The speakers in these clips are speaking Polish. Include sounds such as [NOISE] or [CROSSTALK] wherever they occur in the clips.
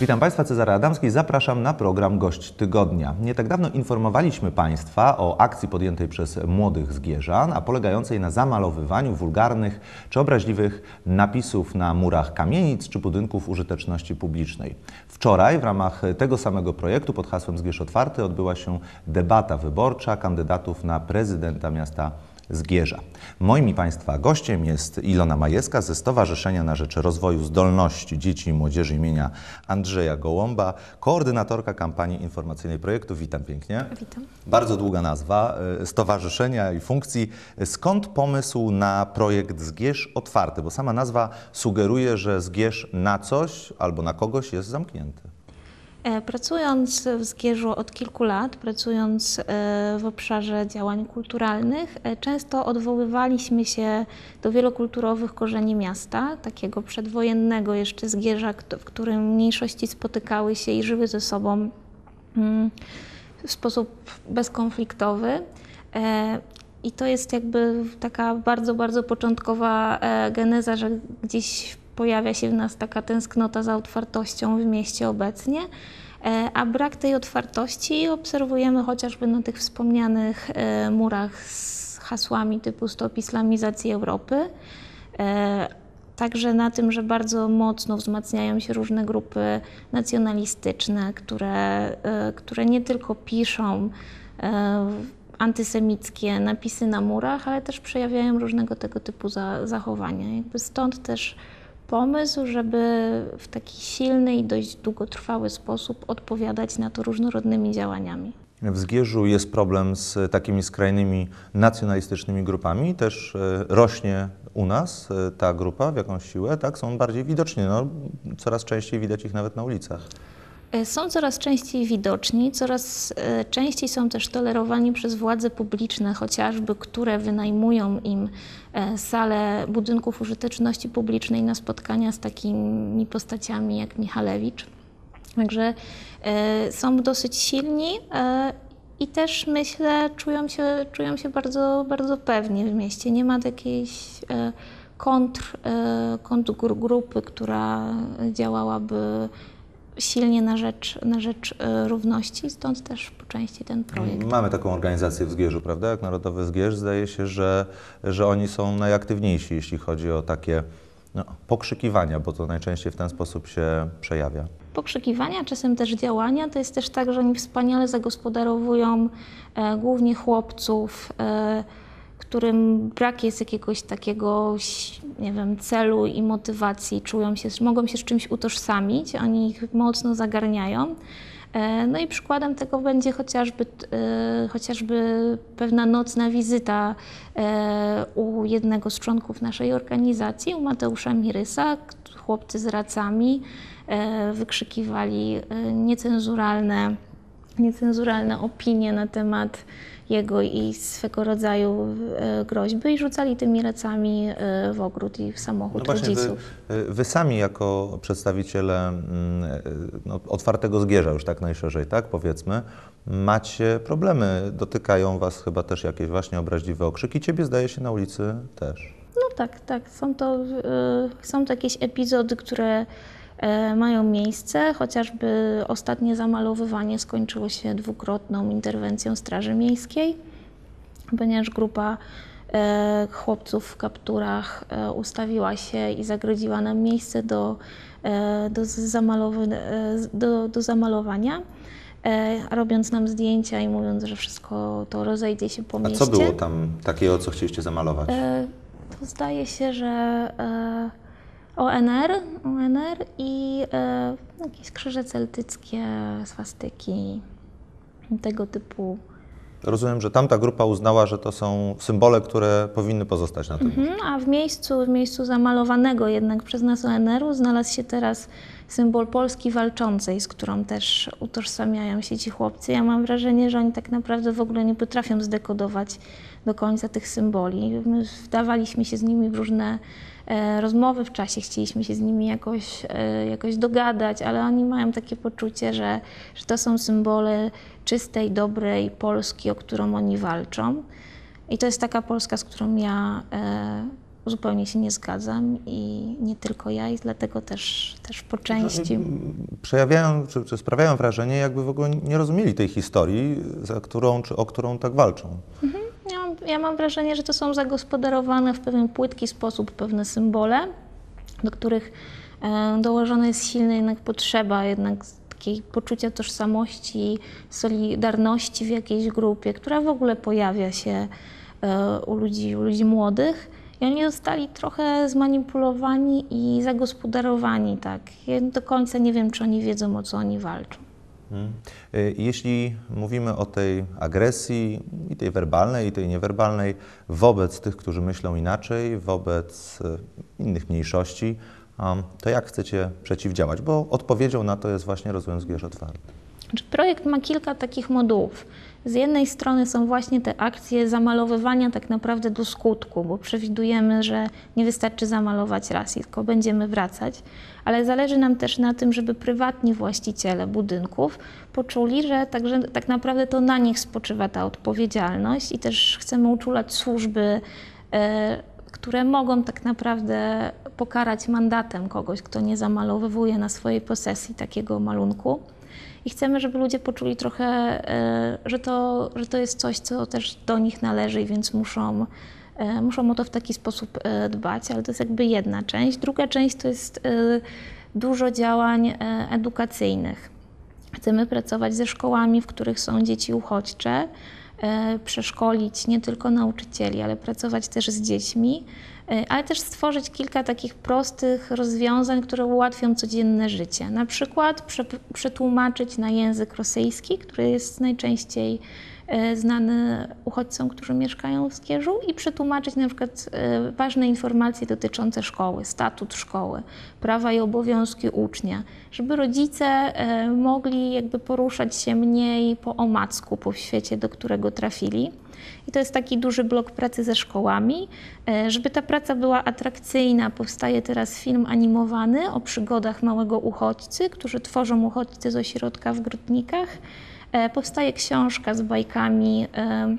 Witam Państwa, Cezary Adamski. Zapraszam na program Gość Tygodnia. Nie tak dawno informowaliśmy Państwa o akcji podjętej przez młodych Zgierzan, a polegającej na zamalowywaniu wulgarnych czy obraźliwych napisów na murach kamienic czy budynków użyteczności publicznej. Wczoraj w ramach tego samego projektu pod hasłem Zgierz Otwarty odbyła się debata wyborcza kandydatów na prezydenta miasta Zgierza. Moim i Państwa gościem jest Ilona Majewska ze Stowarzyszenia na Rzecz Rozwoju Zdolności Dzieci i Młodzieży imienia Andrzeja Gołąba, koordynatorka kampanii informacyjnej projektu. Witam pięknie. Witam. Bardzo długa nazwa y, stowarzyszenia i funkcji. Skąd pomysł na projekt Zgierz Otwarty? Bo sama nazwa sugeruje, że Zgierz na coś albo na kogoś jest zamknięty. E, Pracując w Zgierzu od kilku lat, pracując e, w obszarze działań kulturalnych, e, często odwoływaliśmy się do wielokulturowych korzeni miasta, takiego przedwojennego jeszcze Zgierza, w którym mniejszości spotykały się i żyły ze sobą mm, w sposób bezkonfliktowy. I to jest jakby taka bardzo, bardzo początkowa geneza, że gdzieś pojawia się w nas taka tęsknota za otwartością w mieście obecnie. E, A brak tej otwartości obserwujemy chociażby na tych wspomnianych e, murach z hasłami typu Stop Islamizacji Europy. E, Także na tym, że bardzo mocno wzmacniają się różne grupy nacjonalistyczne, które, które nie tylko piszą antysemickie napisy na murach, ale też przejawiają różnego tego typu za, zachowania. Jakby stąd też pomysł, żeby w taki silny i dość długotrwały sposób odpowiadać na to różnorodnymi działaniami. W Zgierzu jest problem z takimi skrajnymi nacjonalistycznymi grupami. Też e, rośnie u nas e, ta grupa w jakąś siłę, tak? Są bardziej widoczni. No, coraz częściej widać ich nawet na ulicach. E, Są coraz częściej widoczni, coraz e, częściej są też tolerowani przez władze publiczne, chociażby które wynajmują im e, sale budynków użyteczności publicznej na spotkania z takimi postaciami jak Michalewicz. Także są dosyć silni i też myślę, czują się, czują się bardzo, bardzo pewnie w mieście. Nie ma takiejś e, kontr, e, kontrgrupy, która działałaby silnie na rzecz, na rzecz e, równości, stąd też po części ten projekt. Mamy taką organizację w Zgierzu, prawda? Jak Narodowy Zgierz. Zdaje się, że, że oni są najaktywniejsi, jeśli chodzi o takie no, pokrzykiwania, bo to najczęściej w ten sposób się przejawia. Pokrzykiwania, czasem też działania, to jest też tak, że oni wspaniale zagospodarowują e, głównie chłopców, e, którym brak jest jakiegoś takiego, nie wiem, celu i motywacji, czują się, mogą się z czymś utożsamić, oni ich mocno zagarniają. E, No i przykładem tego będzie chociażby, e, chociażby pewna nocna wizyta e, u jednego z członków naszej organizacji, u Mateusza Mirysa. Chłopcy z racami wykrzykiwali niecenzuralne, niecenzuralne opinie na temat jego i swego rodzaju e, groźby i rzucali tymi racami e, w ogród i w No samochód właśnie, rodziców. wy, wy sami jako przedstawiciele mm, e, no, otwartego Zgierza, już tak najszerzej, tak powiedzmy, macie problemy. Dotykają was chyba też jakieś właśnie obraźliwe okrzyki. Ciebie zdaje się na ulicy też. No tak, tak. Są to, y, są to jakieś epizody, które e, mają miejsce. Chociażby ostatnie zamalowywanie skończyło się dwukrotną interwencją Straży Miejskiej, ponieważ grupa e, chłopców w kapturach e, ustawiła się i zagrodziła nam miejsce do, e, do, zamalowy, e, do, do zamalowania. e, Robiąc nam zdjęcia i mówiąc, że wszystko to rozejdzie się po A mieście. co było tam takiego, co chcieliście zamalować? E, To zdaje się, że e, ONR, ONR i e, jakieś krzyże celtyckie, swastyki, tego typu. Rozumiem, że tamta grupa uznała, że to są symbole, które powinny pozostać na tym. Mhm, a w miejscu, w miejscu zamalowanego jednak przez nas ONR-u znalazł się teraz symbol Polski walczącej, z którą też utożsamiają się ci chłopcy. Ja mam wrażenie, że oni tak naprawdę w ogóle nie potrafią zdekodować do końca tych symboli. My wdawaliśmy się z nimi w różne e, rozmowy w czasie, chcieliśmy się z nimi jakoś, e, jakoś dogadać, ale oni mają takie poczucie, że, że to są symbole czystej, dobrej Polski, o którą oni walczą. I to jest taka Polska, z którą ja e, zupełnie się nie zgadzam i nie tylko ja, i dlatego też, też po części. Przejawiają, czy, czy sprawiają wrażenie, jakby w ogóle nie rozumieli tej historii, za którą, czy o którą tak walczą. Mam, ja mam wrażenie, że to są zagospodarowane w pewien płytki sposób pewne symbole, do których e, dołożona jest silna jednak potrzeba jednak takiej poczucia tożsamości, solidarności w jakiejś grupie, która w ogóle pojawia się e, u ludzi, u ludzi młodych. I oni zostali trochę zmanipulowani i zagospodarowani, tak. Ja do końca nie wiem, czy oni wiedzą, o co oni walczą. Hmm. Y, Jeśli mówimy o tej agresji, i tej werbalnej, i tej niewerbalnej, wobec tych, którzy myślą inaczej, wobec y, innych mniejszości, um, to jak chcecie przeciwdziałać? Bo odpowiedzią na to jest właśnie rozwój zgierz otwarty. Znaczy, Projekt ma kilka takich modułów. Z jednej strony są właśnie te akcje zamalowywania tak naprawdę do skutku, bo przewidujemy, że nie wystarczy zamalować raz, tylko będziemy wracać, ale zależy nam też na tym, żeby prywatni właściciele budynków poczuli, że także, tak naprawdę to na nich spoczywa ta odpowiedzialność i też chcemy uczulać służby, e, które mogą tak naprawdę pokarać mandatem kogoś, kto nie zamalowywuje na swojej posesji takiego malunku. I chcemy, żeby ludzie poczuli trochę, e, że to, że to jest coś, co też do nich należy, więc muszą, e, muszą o to w taki sposób e, dbać, ale to jest jakby jedna część. Druga część to jest dużo działań edukacyjnych. Chcemy pracować ze szkołami, w których są dzieci uchodźcze, przeszkolić nie tylko nauczycieli, ale pracować też z dziećmi, ale też stworzyć kilka takich prostych rozwiązań, które ułatwią codzienne życie. Na przykład prze, przetłumaczyć na język rosyjski, który jest najczęściej e, znany uchodźcom, którzy mieszkają w Skierzu i przetłumaczyć na przykład e, ważne informacje dotyczące szkoły, statut szkoły, prawa i obowiązki ucznia, żeby rodzice e, mogli jakby poruszać się mniej po omacku po świecie, do którego trafili. I to jest taki duży blok pracy ze szkołami. E, Żeby ta praca była atrakcyjna, powstaje teraz film animowany o przygodach małego uchodźcy, którzy tworzą uchodźcy z ośrodka w Grudnikach. E, Powstaje książka z bajkami e,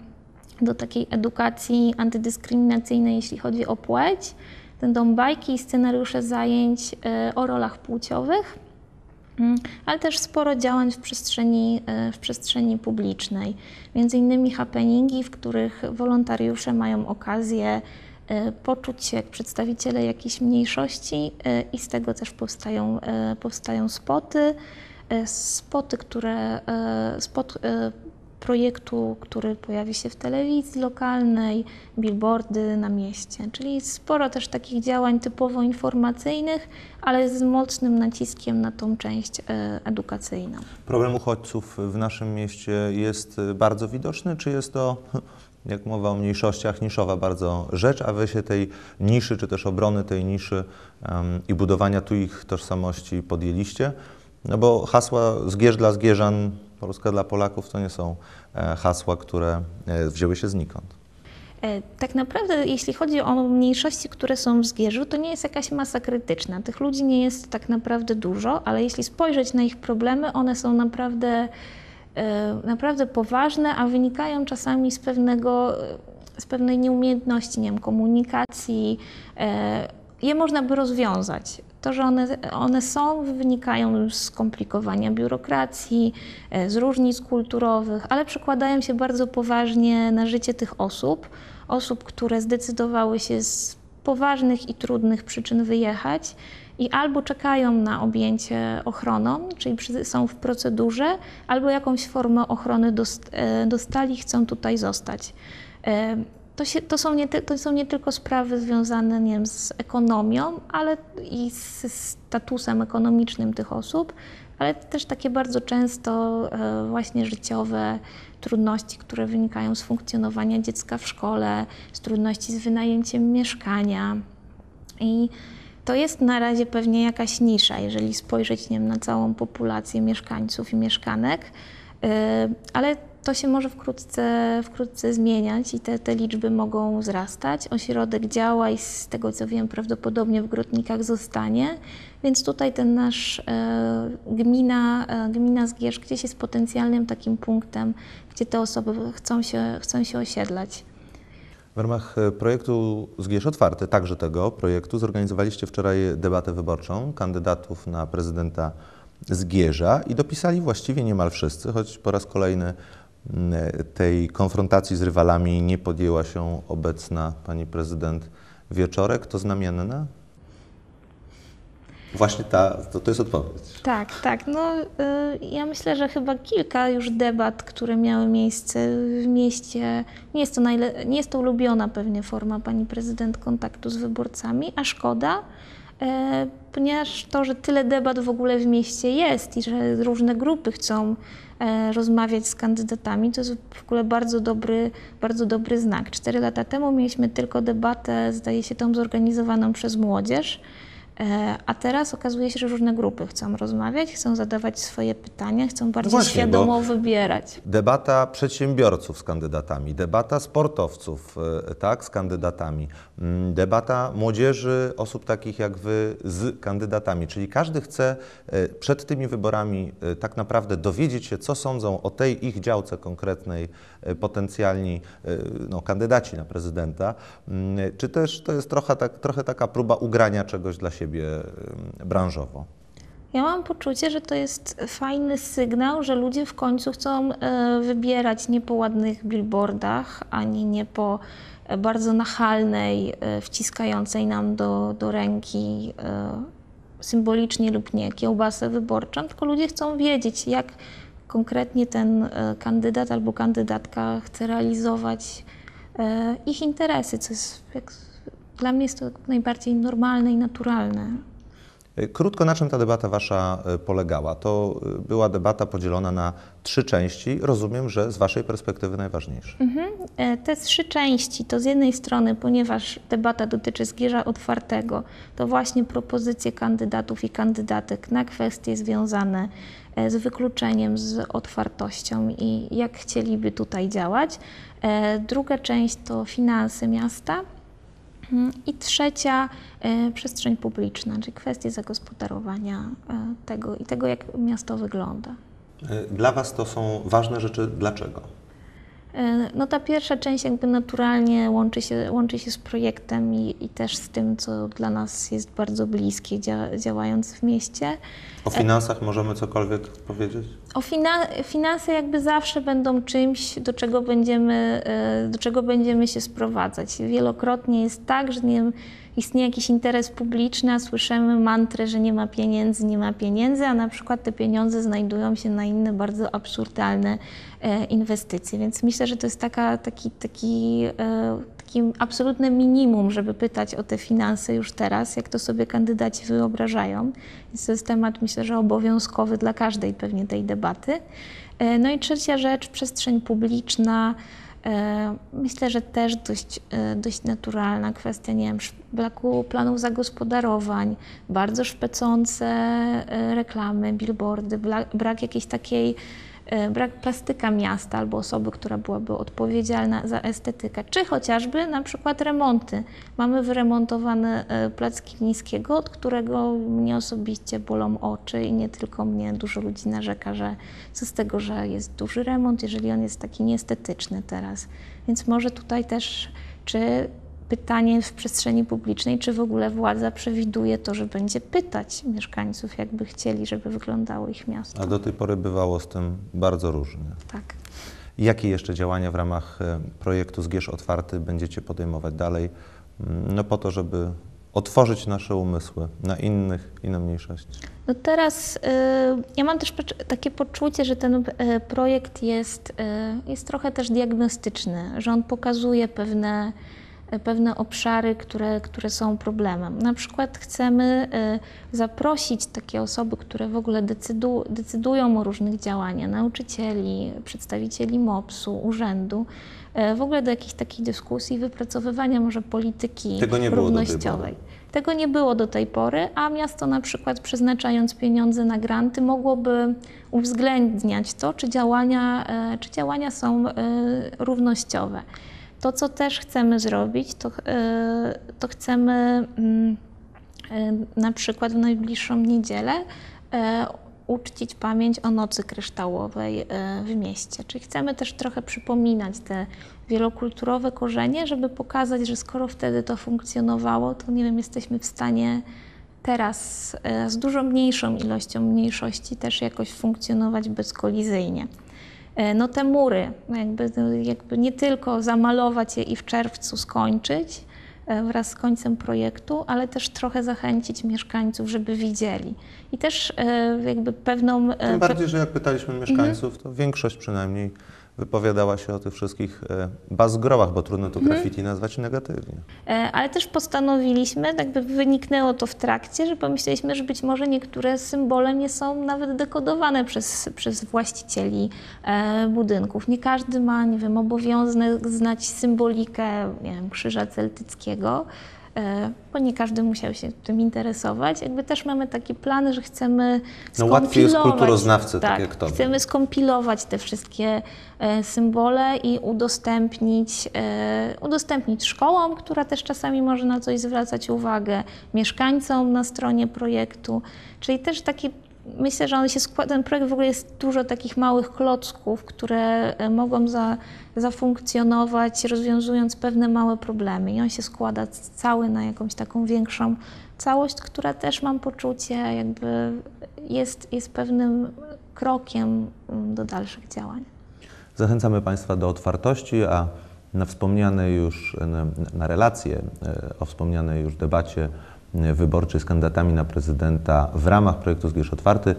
do takiej edukacji antydyskryminacyjnej, jeśli chodzi o płeć. Będą bajki i scenariusze zajęć o rolach płciowych. Mm, ale też sporo działań w przestrzeni, e, w przestrzeni publicznej. Między innymi happeningi, w których wolontariusze mają okazję e, poczuć się jak przedstawiciele jakiejś mniejszości e, i z tego też powstają, powstają spoty. Spoty, które, spot projektu, który pojawi się w telewizji lokalnej, billboardy na mieście. Czyli sporo też takich działań typowo informacyjnych, ale z mocnym naciskiem na tą część e, edukacyjną. Problem uchodźców w naszym mieście jest y, bardzo widoczny, czy jest to, [LAUGHS] jak mowa o mniejszościach, niszowa bardzo rzecz, a wy się tej niszy, czy też obrony tej niszy em, i budowania tu ich tożsamości podjęliście? No bo hasła Zgierz dla Zgierzan, Polska dla Polaków to nie są e, hasła, które e, wzięły się znikąd. E, Tak naprawdę, jeśli chodzi o mniejszości, które są w Zgierzu, to nie jest jakaś masa krytyczna. Tych ludzi nie jest tak naprawdę dużo, ale jeśli spojrzeć na ich problemy, one są naprawdę, naprawdę poważne, a wynikają czasami z pewnego, z pewnej nieumiejętności, nie wiem, komunikacji. E, Je można by rozwiązać. To, że one, one są, wynikają z skomplikowania biurokracji, e, z różnic kulturowych, ale przekładają się bardzo poważnie na życie tych osób, osób, które zdecydowały się z poważnych i trudnych przyczyn wyjechać i albo czekają na objęcie ochroną, czyli są w procedurze, albo jakąś formę ochrony e, dostali, chcą tutaj zostać. E, To, się, to, są nie, to są nie tylko sprawy związane nie wiem, z ekonomią, ale i z statusem ekonomicznym tych osób, ale też takie bardzo często e, właśnie życiowe trudności, które wynikają z funkcjonowania dziecka w szkole, z trudności z wynajęciem mieszkania. I to jest na razie pewnie jakaś nisza, jeżeli spojrzeć nie wiem, na całą populację mieszkańców i mieszkanek, Yy, ale to się może wkrótce, wkrótce zmieniać i te, te liczby mogą wzrastać. Ośrodek działa i z tego co wiem prawdopodobnie w Grotnikach zostanie, więc tutaj ten nasz e, gmina, e, gmina Zgierz gdzieś jest potencjalnym takim punktem, gdzie te osoby chcą się, chcą się osiedlać. W ramach e, projektu Zgierz Otwarty, także tego projektu, zorganizowaliście wczoraj debatę wyborczą kandydatów na prezydenta Zgierza i dopisali właściwie niemal wszyscy, choć po raz kolejny tej konfrontacji z rywalami nie podjęła się obecna pani prezydent Wieczorek. To znamienne? Właśnie ta, to, to jest odpowiedź. Tak, tak. No, y, ja myślę, że chyba kilka już debat, które miały miejsce w mieście. Nie jest to, najle- nie jest to ulubiona pewnie forma pani prezydent kontaktu z wyborcami, a szkoda, e, ponieważ to, że tyle debat w ogóle w mieście jest i że różne grupy chcą e, rozmawiać z kandydatami, to jest w ogóle bardzo dobry, bardzo dobry znak. Cztery lata temu mieliśmy tylko debatę, zdaje się, tą zorganizowaną przez młodzież. E, A teraz okazuje się, że różne grupy chcą rozmawiać, chcą zadawać swoje pytania, chcą bardziej właśnie, świadomo wybierać. Debata przedsiębiorców z kandydatami, debata sportowców e, tak, z kandydatami, mm, debata młodzieży, osób takich jak wy z kandydatami. Czyli każdy chce e, przed tymi wyborami tak naprawdę dowiedzieć się, co sądzą o tej ich działce konkretnej potencjalni no, kandydaci na prezydenta. Mm, Czy też to jest trochę, tak, trochę taka próba ugrania czegoś dla siebie e, branżowo? Ja mam poczucie, że to jest fajny sygnał, że ludzie w końcu chcą e, wybierać nie po ładnych billboardach, ani nie po e, bardzo nachalnej, e, wciskającej nam do, do ręki symbolicznie lub nie kiełbasę wyborczą, tylko ludzie chcą wiedzieć, jak konkretnie ten kandydat albo kandydatka chce realizować ich interesy, co jest dla mnie jest to najbardziej normalne i naturalne. Krótko, na czym ta debata wasza e, polegała? To e, była debata podzielona na trzy części. Rozumiem, że z waszej perspektywy najważniejsze. Mhm. E, Te trzy części to z jednej strony, ponieważ debata dotyczy zgierza otwartego, to właśnie propozycje kandydatów i kandydatek na kwestie związane e, z wykluczeniem, z otwartością i jak chcieliby tutaj działać. E, Druga część to finanse miasta. Mhm. I trzecia e, przestrzeń publiczna, czyli kwestie zagospodarowania e, tego i tego, jak miasto wygląda. E, Dla was to są ważne rzeczy. Dlaczego? E, No ta pierwsza część jakby naturalnie łączy się, łączy się z projektem i, i też z tym, co dla nas jest bardzo bliskie, dzia, działając w mieście. O finansach możemy cokolwiek powiedzieć? O fina, finanse jakby zawsze będą czymś, do czego będziemy, e, do czego będziemy się sprowadzać. Wielokrotnie jest tak, że nie, istnieje jakiś interes publiczny, a słyszymy mantrę, że nie ma pieniędzy, nie ma pieniędzy, a na przykład te pieniądze znajdują się na inne bardzo absurdalne e, inwestycje. Więc myślę, że to jest taka, taki, taki, e, taki absolutne minimum, żeby pytać o te finanse już teraz, jak to sobie kandydaci wyobrażają. Więc to jest temat, myślę, że obowiązkowy dla każdej pewnie tej debaty. E, No i trzecia rzecz, przestrzeń publiczna. E, Myślę, że też dość, e, dość naturalna kwestia, nie wiem, braku planów zagospodarowań, bardzo szpecące e, reklamy, billboardy, brak jakiejś takiej, brak plastyka miasta albo osoby, która byłaby odpowiedzialna za estetykę, czy chociażby na przykład remonty. Mamy wyremontowany e, plac Kilińskiego, od którego mnie osobiście bolą oczy i nie tylko mnie, dużo ludzi narzeka, że co z tego, że jest duży remont, jeżeli on jest taki nieestetyczny teraz. Więc może tutaj też, czy pytanie w przestrzeni publicznej, czy w ogóle władza przewiduje to, że będzie pytać mieszkańców, jakby chcieli, żeby wyglądało ich miasto. A do tej pory bywało z tym bardzo różnie. Tak. Jakie jeszcze działania w ramach e, projektu Zgierz Otwarty będziecie podejmować dalej, mm, no po to, żeby otworzyć nasze umysły na innych i na mniejszości? No teraz y, ja mam też takie poczucie, że ten y, projekt jest, y, jest trochę też diagnostyczny, że on pokazuje pewne, pewne obszary, które, które są problemem. Na przykład chcemy y, zaprosić takie osoby, które w ogóle decydu, decydują o różnych działaniach, nauczycieli, przedstawicieli MOPS-u, urzędu, y, w ogóle do jakiejś takiej dyskusji, wypracowywania może polityki Tego równościowej. Tego nie było do tej pory, a miasto na przykład przeznaczając pieniądze na granty mogłoby uwzględniać to, czy działania, e, czy działania są równościowe. To, co też chcemy zrobić, to, e, to chcemy mm, e, na przykład w najbliższą niedzielę e, uczcić pamięć o Nocy Kryształowej w mieście. Czyli chcemy też trochę przypominać te wielokulturowe korzenie, żeby pokazać, że skoro wtedy to funkcjonowało, to nie wiem, jesteśmy w stanie teraz z dużo mniejszą ilością mniejszości też jakoś funkcjonować bezkolizyjnie. E, No te mury, jakby, jakby nie tylko zamalować je i w czerwcu skończyć e, wraz z końcem projektu, ale też trochę zachęcić mieszkańców, żeby widzieli. I też e, jakby pewną... Tym bardziej, że jak pytaliśmy mieszkańców, to większość przynajmniej wypowiadała się o tych wszystkich e, bazgrołach, bo trudno to graffiti nazwać negatywnie. E, Ale też postanowiliśmy, tak by wyniknęło to w trakcie, że pomyśleliśmy, że być może niektóre symbole nie są nawet dekodowane przez, przez właścicieli e, budynków. Nie każdy ma, nie wiem, obowiązek znać symbolikę, nie wiem, krzyża celtyckiego, bo nie każdy musiał się tym interesować. Jakby też mamy takie plany, że chcemy No łatwiej jest kulturoznawcy, tak tak jak tobie. Chcemy skompilować te wszystkie e, symbole i udostępnić, e, udostępnić szkołom, która też czasami może na coś zwracać uwagę, mieszkańcom na stronie projektu. Czyli też taki, myślę, że on się składa, ten projekt w ogóle jest dużo takich małych klocków, które e, mogą za, zafunkcjonować, rozwiązując pewne małe problemy. I on się składa cały na jakąś taką większą całość, która też mam poczucie, jakby jest, jest pewnym krokiem mm, do dalszych działań. Zachęcamy Państwa do otwartości, a na wspomniane już, na, na relacje e, o wspomnianej już debacie wyborczej z kandydatami na prezydenta w ramach projektu Zgierz Otwarty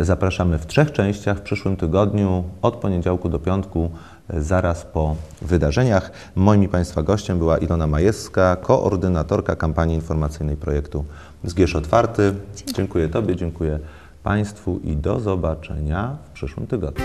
zapraszamy w trzech częściach w przyszłym tygodniu od poniedziałku do piątku zaraz po wydarzeniach. Moim i Państwa gościem była Ilona Majewska, koordynatorka kampanii informacyjnej projektu Zgierz Otwarty. Dziękuję Tobie, dziękuję Państwu i do zobaczenia w przyszłym tygodniu.